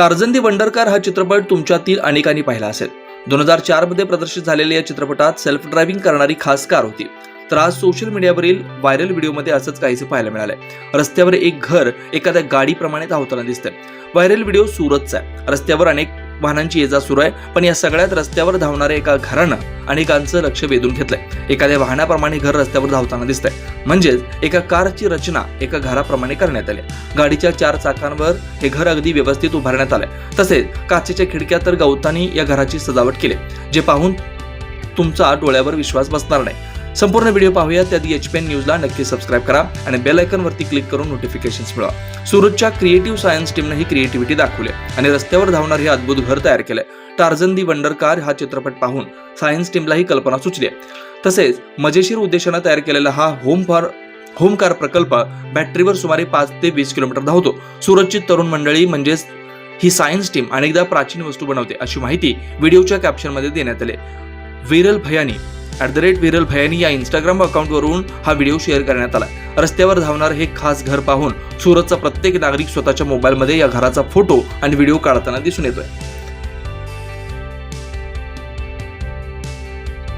Tarzan दी वंडरकार हा चित्रपट तुमच्यातील अनेकांनी पाहिला असेल. दोन हजार चारमध्ये प्रदर्शित झालेल्या या चित्रपटात सेल्फ ड्रायव्हिंग करणारी खास कार होती. तर आज सोशल मीडियावरील व्हायरल व्हिडिओमध्ये असंच काहीसे पाहायला मिळालंय. रस्त्यावर एक घर एखाद्या गाडीप्रमाणे धावताना दिसतंय. व्हायरल व्हिडिओ सुरतचा आहे. रस्त्यावर अनेक वाहनांची ये जा सुरू आहे. पण या सगळ्यात रस्त्यावर धावणाऱ्या एका घरानं अनेकांचं लक्ष वेधून घेतलंय. एखाद्या वाहनाप्रमाणे घर रस्त्यावर धावताना दिसतंय. म्हणजेच एका कारची रचना एका घराप्रमाणे करण्यात आली गाडीच्या चार चाकांवर हे घर अगदी व्यवस्थित उभारण्यात आलंय. तसेच काचेच्या खिडक्या तर गवतानी या घराची सजावट केली जे पाहून तुमचा डोळ्यावर विश्वास बसणार नाही. संपूर्ण व्हिडिओ पाहूया त्याआधी एच पी एन न्यूजला नक्की सबस्क्राईब करा आणि बेल आयकनवरती क्लिक करून नोटिफिकेशन्स मिळवा. सुरतच्या क्रिएटिव्ह सायन्स टीमनं ही क्रिएटिव्हिटी दाखवली आणि रस्त्यावर धावणार हे अद्भुत घर तयार केलंय. टार्झन दी वंडर कार हा चित्रपट पाहून सायन्स टीमला ही कल्पना सुचली तसेच मजेशीर उद्देशानं तयार केलेला हा होम फॉर होम कार प्रकल्प बॅटरीवर सुमारे पाच ते वीस किलोमीटर धावतो. सुरतची तरुण मंडळी म्हणजेच ही सायन्स टीम अनेकदा प्राचीन वस्तू बनवते अशी माहिती व्हिडिओच्या कॅप्शनमध्ये देण्यात आली विरल भयानी ॲट द रेट विरल भयानी या इंस्टाग्राम अकाउंटवरून हा व्हिडिओ शेअर करण्यात आला रस्त्यावर धावणार हे खास घर पाहून सुरतचा प्रत्येक नागरिक स्वतःच्या मोबाईलमध्ये या घराचा फोटो आणि व्हिडिओ काढताना दिसून येतोय.